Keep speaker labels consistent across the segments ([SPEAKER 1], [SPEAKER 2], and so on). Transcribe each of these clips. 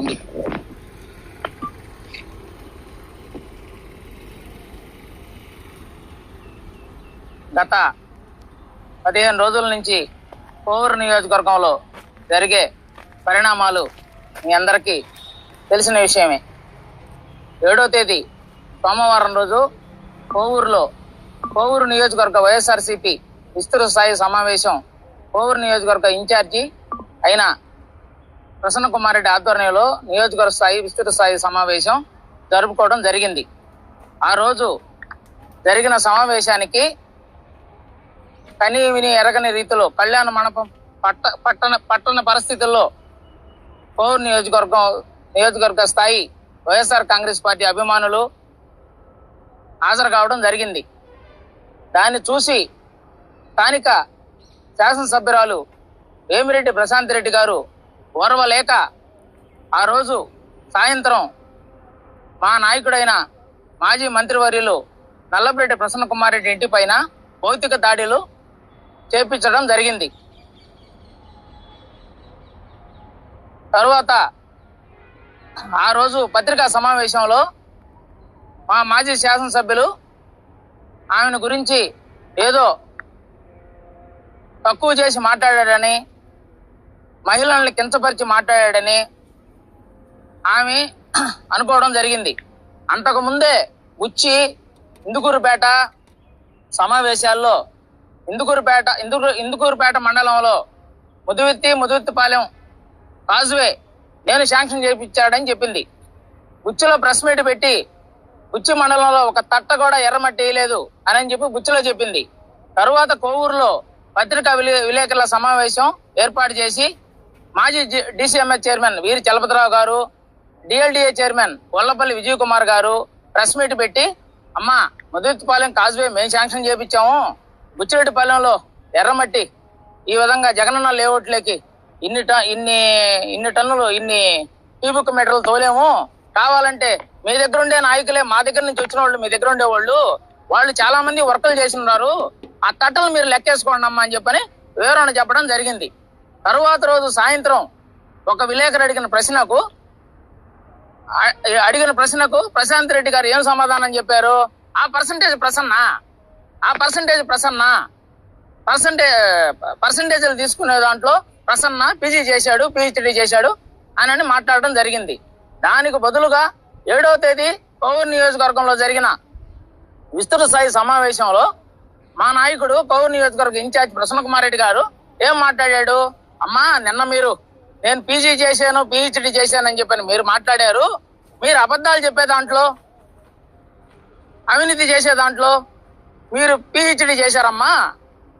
[SPEAKER 1] ఉంది. గత పదిహేను రోజుల నుంచి కోవూరు నియోజకవర్గంలో జరిగే పరిణామాలు మీ అందరికీ తెలిసిన విషయమే. ఏడో తేదీ సోమవారం రోజు కోవూరులో కోవూరు నియోజకవర్గ వైఎస్ఆర్సీపీ విస్తృత స్థాయి సమావేశం కోవూరు నియోజకవర్గ ఇన్ఛార్జి అయిన ప్రసన్న కుమార్ రెడ్డి ఆధ్వర్యంలో నియోజకవర్గ స్థాయి విస్తృత స్థాయి సమావేశం జరుపుకోవడం జరిగింది. ఆ రోజు జరిగిన సమావేశానికి కని విని ఎరగని రీతిలో కళ్యాణ మండపం పట్ట పట్టణ పట్టణ పరిస్థితుల్లో కోర్ నియోజకవర్గం నియోజకవర్గ స్థాయి వైఎస్ఆర్ కాంగ్రెస్ పార్టీ అభిమానులు హాజరు కావడం జరిగింది. దాన్ని చూసి స్థానిక శాసనసభ్యురాలు వేమిరెడ్డి ప్రశాంత్ రెడ్డి గారు ఓర్వలేక ఆ రోజు సాయంత్రం మా నాయకుడైన మాజీ మంత్రివర్యులు నల్లపరెడ్డి ప్రసన్న కుమార్ రెడ్డి ఇంటి పైన భౌతిక దాడులు చేపించడం జరిగింది. తరువాత ఆ రోజు పత్రికా సమావేశంలో మా మాజీ శాసనసభ్యులు ఆమెను గురించి ఏదో తక్కువ చేసి మాట్లాడాడని మహిళల్ని కించపరిచి మాట్లాడాడని ఆమె అనుకోవడం జరిగింది. అంతకు ముందే ఉచ్చి ఇందుకూరుపేట సమావేశాల్లో ఇందుకూరుపేట ఇందుకు ఇందుకూరుపేట మండలంలో ముదువిత్తి ముదువిత్తిపాలెం కాజువే నేను శాంక్షన్ చేయించాడని చెప్పింది. గుచ్చిలో ప్రెస్ మీట్ పెట్టి గుచ్చి మండలంలో ఒక తట్ట కూడా ఎర్రమట్టి వేయలేదు అని చెప్పి గుచ్చిలో చెప్పింది. తరువాత కోవూరులో పత్రికా విలే విలేకరుల సమావేశం ఏర్పాటు చేసి మాజీ డిసిఎంఎస్ చైర్మన్ వీరి చలపతిరావు గారు డిఎల్డిఏ చైర్మన్ వల్లపల్లి విజయ్ కుమార్ గారు ప్రెస్ మీట్ పెట్టి అమ్మా మధుత్పాలెం కాజ్వే మేము శాంక్షన్ చేపించాము బుచ్చిరెడ్డిపాలెంలో ఎర్రమట్టి ఈ విధంగా జగనన్న లేఅవుట్లోకి ఇన్ని ట- ఇన్ని ఇన్ని టన్నులు ఇన్ని క్యూబిక్ మీటర్లు తోలేము. కావాలంటే మీ దగ్గర ఉండే నాయకులే మా దగ్గర నుంచి వచ్చిన వాళ్ళు మీ దగ్గర ఉండే వాళ్ళు వాళ్ళు చాలా మంది వర్కులు చేసి ఉన్నారు. ఆ తట్టలు మీరు లెక్కేసుకోండి అమ్మా అని చెప్పని వివరణ చెప్పడం జరిగింది. తరువాత రోజు సాయంత్రం ఒక విలేకరు అడిగిన ప్రశ్నకు అడిగిన ప్రశ్నకు ప్రశాంత్ రెడ్డి గారు ఏం సమాధానం చెప్పారు? ఆ పర్సంటేజ్ ప్రసన్న ఆ పర్సంటేజ్ ప్రసన్న పర్సంటేజ్ పర్సంటేజ్లు తీసుకునే దాంట్లో ప్రసన్న పీజీ చేశాడు పీహెచ్డీ చేశాడు అని అని మాట్లాడడం జరిగింది. దానికి బదులుగా ఏడవ తేదీ పౌర్ నియోజకవర్గంలో జరిగిన విస్తృత స్థాయి సమావేశంలో మా నాయకుడు పౌర్ నియోజకవర్గ ఇన్ఛార్జ్ ప్రసన్న కుమార్ రెడ్డి గారు ఏం మాట్లాడాడు? అమ్మా నిన్న మీరు నేను పీజీ చేశాను పిహెచ్డి చేశాను అని చెప్పని మీరు మాట్లాడారు. మీరు అబద్ధాలు చెప్పే దాంట్లో అవినీతి చేసే దాంట్లో మీరు పిహెచ్డి చేశారమ్మా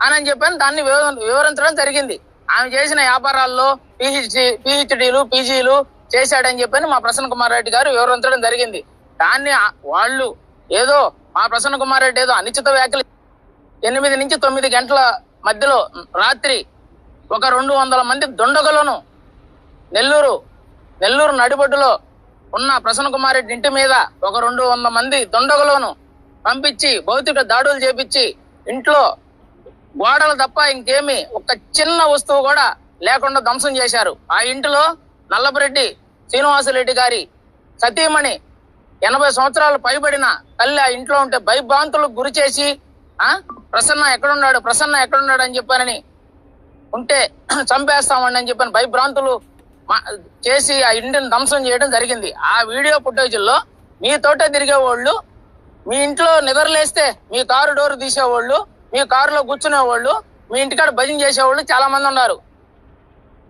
[SPEAKER 1] అని అని చెప్పని దాన్ని వివరించడం జరిగింది. ఆమె చేసిన వ్యాపారాల్లో పిహెచ్డి పిహెచ్డీలు పీజీలు చేశాడని చెప్పని మా ప్రసన్న కుమార్ రెడ్డి గారు వివరించడం జరిగింది. దాన్ని వాళ్ళు ఏదో మా ప్రసన్న కుమార్ రెడ్డి ఏదో అనిశ్చిత వ్యాఖ్యలు ఎనిమిది నుంచి తొమ్మిది గంటల మధ్యలో రాత్రి ఒక రెండు వందల మంది దుండగులను నెల్లూరు నెల్లూరు నడిబొడ్డులో ఉన్న ప్రసన్న కుమార్ రెడ్డి ఇంటి మీద ఒక రెండు వందల మంది దుండగులను పంపించి భౌతిక దాడులు చేపించి ఇంట్లో గోడలు తప్ప ఇంకేమి ఒక చిన్న వస్తువు కూడా లేకుండా ధ్వంసం చేశారు. ఆ ఇంటిలో నల్లపరెడ్డి శ్రీనివాసరెడ్డి గారి సతీమణి ఎనభై సంవత్సరాలు పైబడిన తల్లి ఆ ఇంట్లో ఉంటే భయభ్రాంతులకు గురి చేసి ఆ ప్రసన్న ఎక్కడున్నాడు ప్రసన్న ఎక్కడున్నాడు అని చెప్పారని ఉంటే చంపేస్తామండి అని చెప్పని భయభ్రాంతులు చేసి ఆ ఇంటిని ధ్వంసం చేయడం జరిగింది. ఆ వీడియో ఫుటేజ్లో మీతోటే తిరిగే వాళ్ళు మీ ఇంట్లో నిద్రలేస్తే మీ కారు డోర్ తీసేవాళ్ళు మీ కారులో కూర్చునే వాళ్ళు మీ ఇంటికాడ భజన చేసేవాళ్ళు చాలా మంది ఉన్నారు.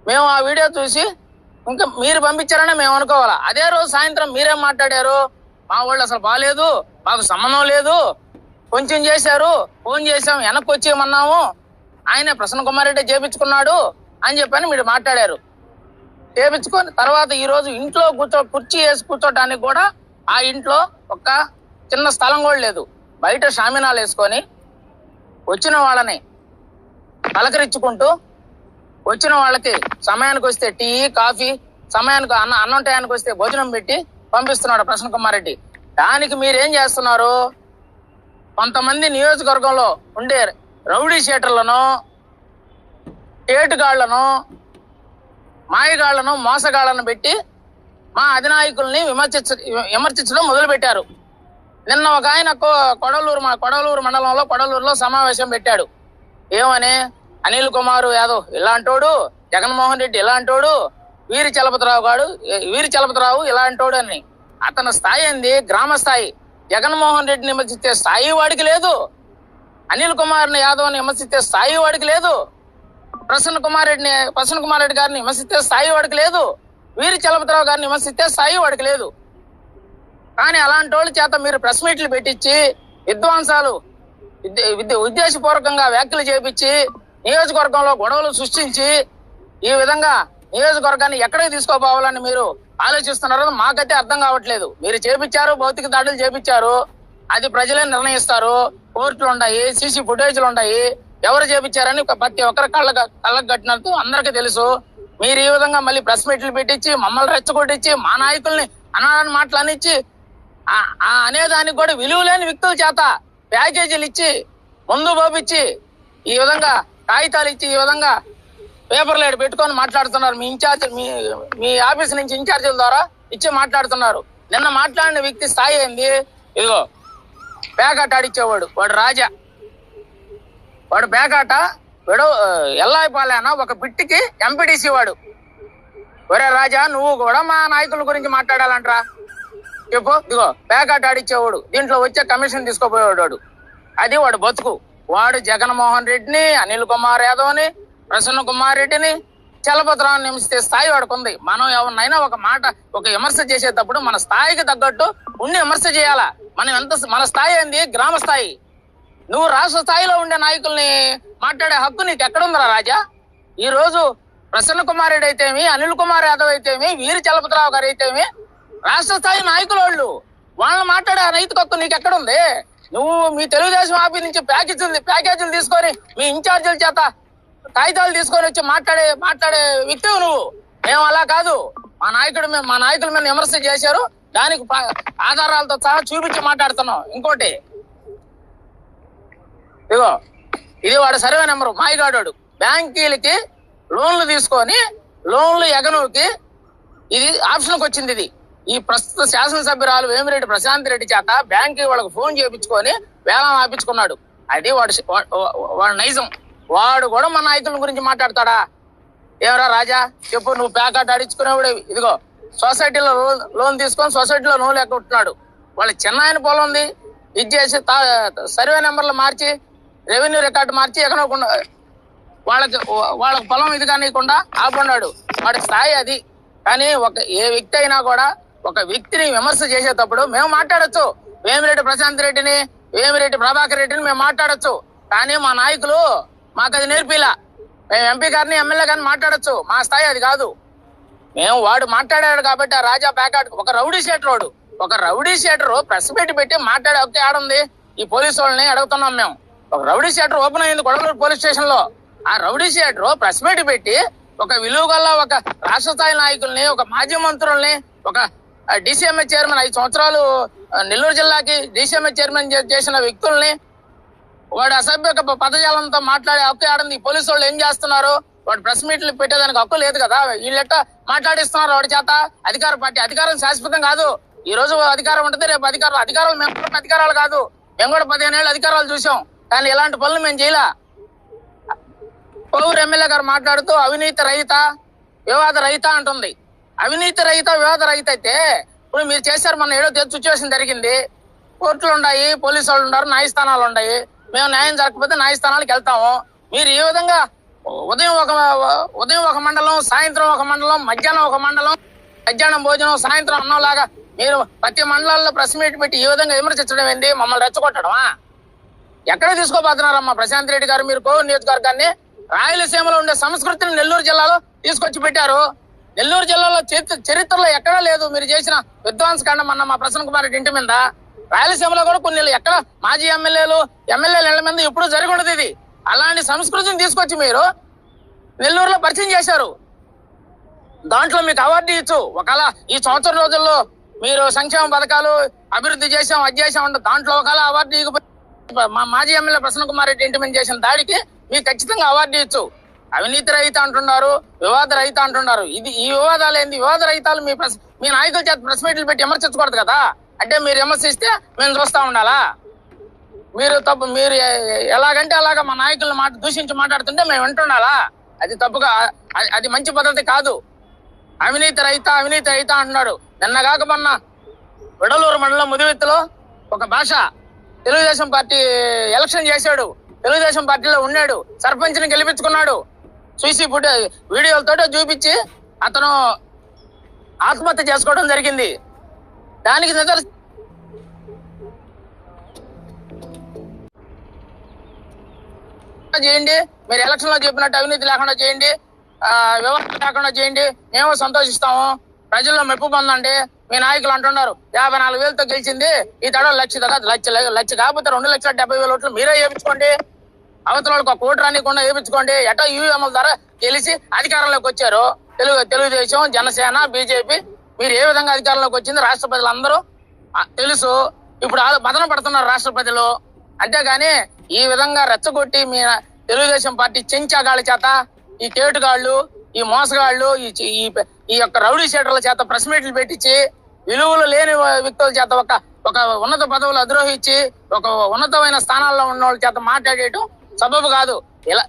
[SPEAKER 1] మేము ఆ వీడియో చూసి ఇంకా మీరు పంపించారనే మేము అనుకోవాలా. అదే రోజు సాయంత్రం మీరేం మాట్లాడారు. మా వాళ్ళు అసలు బాగాలేదు మాకు సంబంధం లేదు. కొంచెం చేశారు ఫోన్ చేసాం వెనక్కి వచ్చేయమన్నాము. ఆయన ప్రసన్న కుమార్ రెడ్డి చేపించుకున్నాడు అని చెప్పని మీరు మాట్లాడారు. చేపించుకొని తర్వాత ఈ రోజు ఇంట్లో కూర్చో కుర్చీ వేసి కూర్చోటానికి కూడా ఆ ఇంట్లో ఒక చిన్న స్థలం కూడా లేదు. బయట షామినాలు వేసుకొని వచ్చిన వాళ్ళని పలకరించుకుంటూ వచ్చిన వాళ్ళకి సమయానికి వస్తే టీ కాఫీ సమయానికి అన్న అన్నం టయానికి వస్తే భోజనం పెట్టి పంపిస్తున్నాడు ప్రసన్న కుమార్ రెడ్డి. దానికి మీరేం చేస్తున్నారు? కొంతమంది నియోజకవర్గంలో ఉండే రౌడీ షీటర్లను ఏటుగాళ్ళను మాయగాళ్ళను మోసగాళ్ళను పెట్టి మా అధినాయకుల్ని విమర్శించ విమర్శించడం మొదలుపెట్టారు. నిన్న ఒక ఆయన కొ- కొడలూరు మా కొడలూరు మండలంలో కొడలూరులో సమావేశం పెట్టాడు. ఏమని? అనిల్ కుమార్ యాదవ్ ఇలాంటోడు జగన్మోహన్ రెడ్డి ఇలాంటోడు వీరి చలపతిరావు గాడు వీరి చలపతిరావు ఇలాంటోడు అని. అతని స్థాయి ఏంది? గ్రామ స్థాయి. జగన్మోహన్ రెడ్డిని విమర్శించే స్థాయి వాడికి లేదు. అనిల్ కుమార్ యాదవ్ విమర్శిస్తే స్థాయి వాడికి లేదు. ప్రసన్న కుమార్ రెడ్డిని ప్రసన్న కుమార్ రెడ్డి గారిని విమర్శిస్తే స్థాయి వాడికి లేదు. వీరి చలపతిరావు గారిని విమర్శిస్తే స్థాయి వాడికి లేదు. కానీ అలాంటి వాళ్ళ చేత మీరు ప్రెస్ మీట్లు పెట్టించి విద్వాంసాలు విద్య- విద్య- ఉద్దేశపూర్వకంగా వ్యాఖ్యలు చేపించి నియోజకవర్గంలో గొడవలు సృష్టించి ఈ విధంగా నియోజకవర్గాన్ని ఎక్కడికి తీసుకోపోవాలని మీరు ఆలోచిస్తున్నారో మాకైతే అర్థం కావట్లేదు. మీరు చేపించారు భౌతిక దాడులు చేపించారు. అది ప్రజలే నిర్ణయిస్తారు. కోర్టులు ఉన్నాయి సీసీ ఫుటేజ్లు ఉన్నాయి. ఎవరు చేపించారని ప్రతి ఒక్కరి కళ్ళ కళ్ళకు కట్టినట్టు అందరికీ తెలుసు. మీరు ఈ విధంగా మళ్ళీ ప్రెస్ మీట్లు పెట్టించి మమ్మల్ని రెచ్చగొట్టించి మా నాయకుల్ని అనాలని మాటలు అనిచ్చి అనేదానికి కూడా విలువ లేని వ్యక్తుల చేత ప్యాకేజీలు ఇచ్చి ముందు పోపిచ్చి ఈ విధంగా కాగితాలు ఇచ్చి ఈ విధంగా పేపర్లు ఏడు పెట్టుకొని మాట్లాడుతున్నారు. మీ ఇన్ఛార్జ్ మీ మీ ఆఫీస్ నుంచి ఇన్ఛార్జీల ద్వారా ఇచ్చి మాట్లాడుతున్నారు. నిన్న మాట్లాడిన వ్యక్తి స్థాయి ఏంది? ఇదిగో పేకాట ఆడిచ్చేవాడు. వాడు రాజా. వాడు పేకాట విడవ ఎల్లాయిపాలైనా ఒక బిట్టికి ఎంపీడీసీ వాడు. ఒరే రాజా నువ్వు కూడా మా నాయకుల గురించి మాట్లాడాలంట్రా. చెప్పు ఇదిగో పేకాట ఆడిచ్చేవాడు. దీంట్లో వచ్చే కమిషన్ తీసుకోపోయేవాడు వాడు. అది వాడు బతుకు. వాడు జగన్మోహన్ రెడ్డిని అనిల్ కుమార్ యాదవ్ని ప్రసన్న కుమార్ రెడ్డిని చలపత్రాన్ని నిమిస్తే స్థాయి వాడికి ఉంది మనం ఎవరినైనా ఒక మాట ఒక విమర్శ చేసేటప్పుడు మన స్థాయికి తగ్గట్టు ఉండి విమర్శ చేయాలా? మనం ఎంత మన స్థాయి ఏంది? గ్రామ స్థాయి. నువ్వు రాష్ట్ర స్థాయిలో ఉండే నాయకుల్ని మాట్లాడే హక్కు నీకు ఎక్కడుందిరా రాజా? ఈ రోజు ప్రసన్న కుమార్ రెడ్డి అయితేమి అనిల్ కుమార్ యాదవ్ అయితేమి వీరి చలపతిరావు గారు అయితేమి రాష్ట్ర స్థాయి నాయకులు వాళ్ళు వాళ్ళని మాట్లాడే నైతిక హక్కు నీకు ఎక్కడుంది నువ్వు మీ తెలుగుదేశం ఆఫీస్ నుంచి ప్యాకేజీలు ప్యాకేజీలు తీసుకొని మీ ఇన్ఛార్జీల చేత కాగితాలు తీసుకొని వచ్చి మాట్లాడే మాట్లాడే వ్యక్తివు నువ్వు. మేము అలా కాదు. మా నాయకుడు మా నాయకుల మీద విమర్శ చేశారు. దానికి ఆధారాలతో సహా చూపించి మాట్లాడుతున్నాం ఇంకోటి. ఇదిగో ఇది వాడు సర్వే నెంబరు. మాయగాడోడు బ్యాంకీలకి లోన్లు తీసుకొని లోన్లు ఎగనూకి ఇది ఆప్షన్కి వచ్చింది ఇది. ఈ ప్రస్తుత శాసనసభ్యురాలు వేమిరెడ్డి ప్రశాంత్ రెడ్డి చేత బ్యాంక్ వాళ్ళకి ఫోన్ చేయించుకొని వేలం ఆపించుకున్నాడు. అది వాడు వాడు నైజం. వాడు కూడా మన నాయకుల గురించి మాట్లాడతాడా? ఏమరా రాజా? చెప్పు నువ్వు ప్యాకెట్ ఆడించుకునేవాడు ఇదిగో సొసైటీలో లోన్ తీసుకొని సొసైటీలో లోన్ లెక్కుంటున్నాడు వాళ్ళ చిన్న ఆయన పొలం ఉంది. ఇది చేసి తా- సర్వే నెంబర్లు మార్చి రెవెన్యూ రికార్డు మార్చి ఎక్కడోకుండా వాళ్ళకి వాళ్ళకి పొలం ఇది కానివ్వకుండా ఆపన్నాడు వాడి స్థాయి అది. కానీ ఒక ఏ వ్యక్తి అయినా కూడా ఒక వ్యక్తిని విమర్శ చేసేటప్పుడు మేము మాట్లాడొచ్చు. వేమిరెడ్డి ప్రశాంత్ రెడ్డిని వేమిరెడ్డి ప్రభాకర్ రెడ్డిని మేము మాట్లాడొచ్చు. కానీ మా నాయకులు మాకు అది నేర్పిలా. మేము ఎంపీ గారిని ఎమ్మెల్యే గారిని మాట్లాడొచ్చు. మా స్థాయి అది కాదు. మేము వాడు మాట్లాడాడు కాబట్టి ఆ రాజా ప్యాకాట్ ఒక రౌడీ షీటర్ వాడు. ఒక రౌడీ షేటర్ ప్రెస్ మీట్ పెట్టి మాట్లాడే హక్కు ఆడుంది ఈ పోలీసు వాళ్ళని అడుగుతున్నాం మేము. ఒక రౌడీ షేటర్ ఓపెన్ అయింది కొడవలూరు పోలీస్ స్టేషన్లో. ఆ రౌడీ షేటర్ ప్రెస్ మీట్ పెట్టి ఒక విలువ ఒక రాష్ట్ర స్థాయి నాయకుల్ని ఒక మాజీ మంత్రుల్ని ఒక డిసిఎంఏ చైర్మన్ ఐదు సంవత్సరాలు నెల్లూరు జిల్లాకి డిసిఎంఏ చైర్మన్ చేసిన వ్యక్తుల్ని వాడు అసభ్య పదజాలంతో మాట్లాడే హక్కు ఆడింది పోలీసు వాళ్ళు ఏం చేస్తున్నారు? వాడు ప్రెస్ మీట్లు పెట్టేదానికి హక్కు లేదు కదా. వీళ్ళెట్ట మాట్లాడిస్తున్నారు వాడి చేత? అధికార పార్టీ అధికారం శాశ్వతం కాదు. ఈ రోజు అధికారం ఉంటుంది రేపు అధికారం అధికారాలు మేము కూడా అధికారాలు కాదు. మేము కూడా పదిహేను ఏళ్ళు అధికారాలు చూసాం కానీ ఇలాంటి పనులు మేము చేయలే. పౌరు ఎమ్మెల్యే గారు మాట్లాడుతూ అవినీతి రహిత వివాద రహిత అంటుంది. అవినీతి రహిత వివాద రహిత అయితే ఇప్పుడు మీరు చేశారు మన ఏడో తేదీ సిచ్యువేషన్ జరిగింది. కోర్టులు ఉన్నాయి పోలీసు వాళ్ళు ఉన్నారు న్యాయస్థానాలు ఉన్నాయి. మేము న్యాయం జరగకపోతే న్యాయస్థానాలకు వెళ్తాము. మీరు ఈ విధంగా ఉదయం ఒక ఉదయం ఒక మండలం సాయంత్రం ఒక మండలం మధ్యాహ్నం ఒక మండలం మధ్యాహ్నం భోజనం సాయంత్రం అన్నంలాగా మీరు ప్రతి మండలాల్లో ప్రెస్ మీట్ పెట్టి ఈ విధంగా విమర్శించడం ఏంది? మమ్మల్ని రెచ్చగొట్టడమా? ఎక్కడ తీసుకోబోతున్నారమ్మా ప్రశాంత్ రెడ్డి గారు? మీరు కోవిడ్ నియోజకవర్గాన్ని రాయలసీమలో ఉండే సంస్కృతిని నెల్లూరు జిల్లాలో తీసుకొచ్చి పెట్టారు. నెల్లూరు జిల్లాలో చరిత్ర- చరిత్రలో ఎక్కడా లేదు. మీరు చేసిన విధ్వంసకాండం అన్న మా ప్రసన్న కుమార్ రెడ్డి ఇంటి మీద. రాయలసీమలో కూడా కొన్ని ఎక్కడ మాజీ ఎమ్మెల్యేలు ఎమ్మెల్యేల ఇళ్ళ మీద ఎప్పుడు జరగకూడదు ఇది. అలాంటి సంస్కృతిని తీసుకొచ్చి మీరు నెల్లూరులో పరిచయం చేశారు. దాంట్లో మీకు అవార్డు ఇచ్చు. ఒకవేళ ఈ సంవత్సరం రోజుల్లో మీరు సంక్షేమ పథకాలు అభివృద్ధి చేసాం అది చేసాం అంటే దాంట్లో ఒకవేళ అవార్డు ఇవ్వకపోతే మా మాజీ ఎమ్మెల్యే ప్రసన్న కుమార్ రెడ్డి ఇంటి మీద చేసిన దాడికి మీకు ఖచ్చితంగా అవార్డు ఇచ్చు. అవినీతి రహిత అంటున్నారు వివాద రహిత అంటున్నారు. ఇది ఈ వివాదాలు ఏంది? వివాద రహితాలు మీ మీ నాయకుల చేత ప్రెస్ మీట్లు పెట్టి విమర్శించకూడదు కదా? అంటే మీరు విమర్శిస్తే మేము చూస్తా ఉండాలా? మీరు తప్పు మీరు ఎలాగంటే అలాగా మా నాయకులను మాట దూషించి మాట్లాడుతుంటే మేము వింటుండాలా? అది తప్పుగా అది- అది మంచి పద్ధతి కాదు. అవినీతి రైతా అవినీతి రైతా అంటున్నాడు. నిన్న కాక మొన్న విడలూరు మండలం ముదివెత్తులో ఒక భాష తెలుగుదేశం పార్టీ ఎలక్షన్ చేశాడు. తెలుగుదేశం పార్టీలో ఉన్నాడు. సర్పంచ్ని గెలిపించుకున్నాడు. చూసి ఫుడ్ వీడియోలతో చూపించి అతను ఆత్మహత్య చేసుకోవడం జరిగింది. దానికి నిదర్శ చేయండి. మీరు ఎలక్షన్లో చెప్పినట్టు అవినీతి లేకుండా చేయండి. వ్యవస్థ లేకుండా చేయండి. మేము సంతోషిస్తాము. ప్రజల్లో మెప్పు పొందండి. మీ నాయకులు అంటున్నారు యాభై నాలుగు వేలతో గెలిచింది. ఈ తడ లక్ష కదా లక్ష లక్ష కాకపోతే రెండు లక్షల డెబ్బై వేల ఓట్లు మీరే వేయించుకోండి. అవతల వాళ్ళకి ఒక కోటి రానికుండా వేయించుకోండి. ఎటో ఈవీఎంల ద్వారా గెలిచి అధికారంలోకి వచ్చారు. తెలుగు తెలుగుదేశం జనసేన బీజేపీ మీరు ఏ విధంగా అధికారంలోకి వచ్చింది రాష్ట్ర ప్రజలందరూ తెలుసు. ఇప్పుడు మదన పడుతున్నారు రాష్ట్ర ప్రజలు. అంతేగాని ఈ విధంగా రెచ్చగొట్టి మీ తెలుగుదేశం పార్టీ చెంచాగాళ్ళ చేత ఈ కేటుగాళ్ళు ఈ మోసగాళ్ళు ఈ ఈ ఈ యొక్క రౌడీ షీటర్ల చేత ప్రెస్ మీట్లు పెట్టించి విలువలు లేని వ్యక్తుల చేత ఒక ఒక ఉన్నత పదవులు అధిరోహించి ఒక ఉన్నతమైన స్థానాల్లో ఉన్న వాళ్ళ చేత మాట్లాడేయటం సబబు కాదు. ఇలా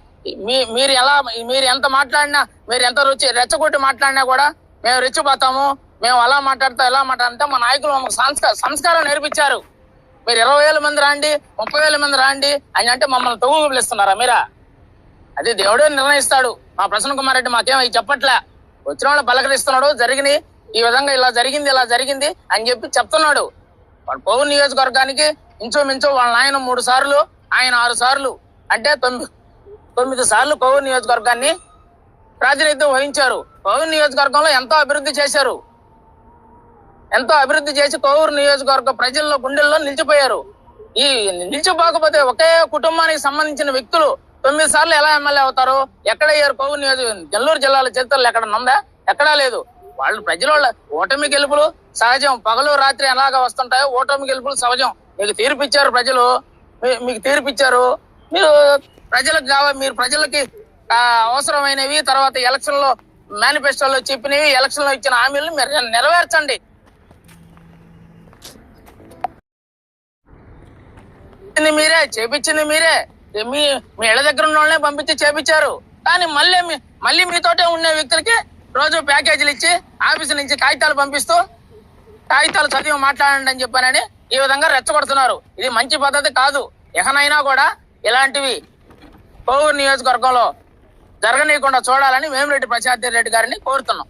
[SPEAKER 1] మీ మీరు ఎలా మీరు ఎంత మాట్లాడినా మీరు ఎంత రుచి రెచ్చగొట్టి మాట్లాడినా కూడా మేము రెచ్చిపోతాము. మేము అలా మాట్లాడతాం ఎలా మాట్లాడితే మా నాయకులు మాకు సంస్కారం నేర్పించారు. మీరు ఇరవై వేల మంది రాండి ముప్పై వేల మంది రాండి అని అంటే మమ్మల్ని తగు పిలుస్తున్నారా మీరా? అది దేవుడే నిర్ణయిస్తాడు. మా ప్రసన్న కుమార్ రెడ్డి మాకేం అవి చెప్పట్లే? వచ్చిన వాళ్ళు పలకరిస్తున్నాడు జరిగినాయి ఈ విధంగా ఇలా జరిగింది ఇలా జరిగింది అని చెప్పి చెప్తున్నాడు. వాళ్ళు పౌరు నియోజకవర్గానికి ఇంచుమించు వాళ్ళ నాయన మూడు సార్లు ఆయన ఆరు సార్లు అంటే తొమ్మిది తొమ్మిది సార్లు పౌరు నియోజకవర్గాన్ని ప్రాతినిధ్యం వహించారు. పౌరు నియోజకవర్గంలో ఎంతో అభివృద్ధి చేశారు. ఎంతో అభివృద్ధి చేసి కోవూరు నియోజకవర్గ ప్రజల్లో గుండెల్లో నిలిచిపోయారు. ఈ నిలిచిపోకపోతే ఒకే కుటుంబానికి సంబంధించిన వ్యక్తులు తొమ్మిది సార్లు ఎలా ఎమ్మెల్యే అవుతారు? ఎక్కడ అయ్యారు కోవూరు నియోజకవర్గం నెల్లూరు జిల్లాలో చరిత్రలు ఎక్కడ ఉందా? ఎక్కడా లేదు. వాళ్ళు ప్రజల ఓటమి గెలుపులు సహజం. పగలు రాత్రి ఎలాగా వస్తుంటాయో ఓటమి గెలుపులు సహజం. మీకు తీర్పిచ్చారు ప్రజలు. మీకు తీర్పిచ్చారు. మీరు ప్రజలకు కావాలి మీరు ప్రజలకి అవసరమైనవి తర్వాత ఎలక్షన్లో మేనిఫెస్టోలో చెప్పినవి ఎలక్షన్లో ఇచ్చిన హామీలను మీరు నెరవేర్చండి. చేపించింది మీరే చేపించింది మీరే. మీ మీ ఇళ్ళ దగ్గర ఉన్న వాళ్ళనే పంపించి చేపించారు. కానీ మళ్ళీ మీ- మళ్ళీ మీతోటే ఉండే వ్యక్తులకి రోజు ప్యాకేజీలు ఇచ్చి ఆఫీస్ నుంచి కాగితాలు పంపిస్తూ కాగితాలు చదివి మాట్లాడండి అని చెప్పానని ఈ విధంగా రెచ్చగొడుతున్నారు. ఇది మంచి పద్ధతి కాదు. ఎకనైనా కూడా ఇలాంటివి కోవూరు నియోజకవర్గంలో జరగనీయకుండా చూడాలని వేమిరెడ్డి ప్రశాంత్ రెడ్డి గారిని కోరుతున్నాం.